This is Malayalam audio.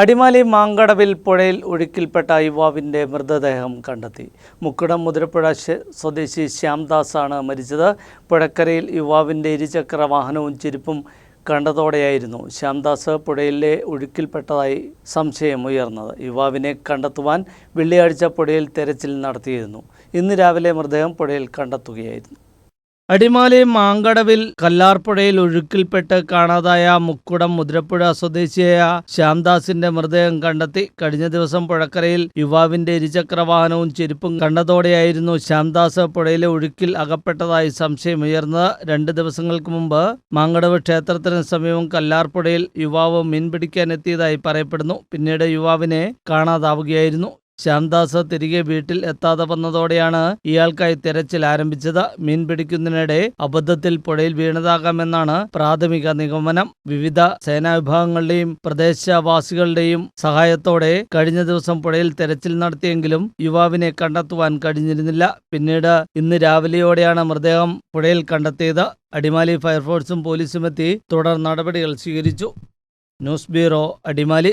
അടിമാലി മാങ്കടവിൽ പുഴയിൽ ഒഴുക്കിൽപ്പെട്ട യുവാവിന്റെ മൃതദേഹം കണ്ടെത്തി. മുക്കുടം മുതിരപ്പുഴ സ്വദേശി ശ്യാംദാസാണ് മരിച്ചത്. പുഴക്കരയിൽ യുവാവിന്റെ ഇരുചക്ര വാഹനവും ചെരുപ്പും കണ്ടതോടെയായിരുന്നു ശ്യാംദാസ് പുഴയിലെ ഒഴുക്കിൽപ്പെട്ടതായി സംശയം ഉയർന്നത്. യുവാവിനെ കണ്ടെത്തുവാൻ വെള്ളിയാഴ്ച പുഴയിൽ തെരച്ചിൽ നടത്തിയിരുന്നു. ഇന്ന് രാവിലെ മൃതദേഹം പുഴയിൽ കണ്ടെത്തുകയായിരുന്നു. അടിമാലി മാങ്കടവിൽ കല്ലാർപ്പുഴയിൽ ഒഴുക്കിൽപ്പെട്ട് കാണാതായ മുക്കുടം മുതിരപ്പുഴ സ്വദേശിയായ ശ്യാംദാസിന്റെ മൃതദേഹം കണ്ടെത്തി. കഴിഞ്ഞ ദിവസം പുഴക്കരയിൽ യുവാവിന്റെ ഇരുചക്ര വാഹനവും ചെരുപ്പും കണ്ടതോടെയായിരുന്നു ശ്യാംദാസ് പുഴയിലെ ഒഴുക്കിൽ അകപ്പെട്ടതായി സംശയമുയർന്നത്. രണ്ട് ദിവസങ്ങൾക്ക് മുമ്പ് മാങ്കടവ് ക്ഷേത്രത്തിന് സമീപം കല്ലാർപ്പുഴയിൽ യുവാവ് മീൻ പിടിക്കാൻ എത്തിയതായി പറയപ്പെടുന്നു. പിന്നീട് യുവാവിനെ കാണാതാവുകയായിരുന്നു. ശ്യാംദാസ് തിരികെ വീട്ടിൽ എത്താതെ വന്നതോടെയാണ് ഇയാൾക്കായി തെരച്ചിൽ ആരംഭിച്ചത്. മീൻ പിടിക്കുന്നതിനിടെ അബദ്ധത്തിൽ പുഴയിൽ വീണതാകാമെന്നാണ് പ്രാഥമിക നിഗമനം. വിവിധ സേനാ വിഭാഗങ്ങളുടെയും പ്രദേശവാസികളുടെയും സഹായത്തോടെ കഴിഞ്ഞ ദിവസം പുഴയിൽ തെരച്ചിൽ നടത്തിയെങ്കിലും യുവാവിനെ കണ്ടെത്തുവാൻ കഴിഞ്ഞിരുന്നില്ല. പിന്നീട് ഇന്ന് രാവിലെയോടെയാണ് മൃതദേഹം പുഴയിൽ കണ്ടെത്തിയത്. അടിമാലി ഫയർഫോഴ്സും പോലീസുമെത്തി തുടർ നടപടികൾ സ്വീകരിച്ചു. News bureau Adimali.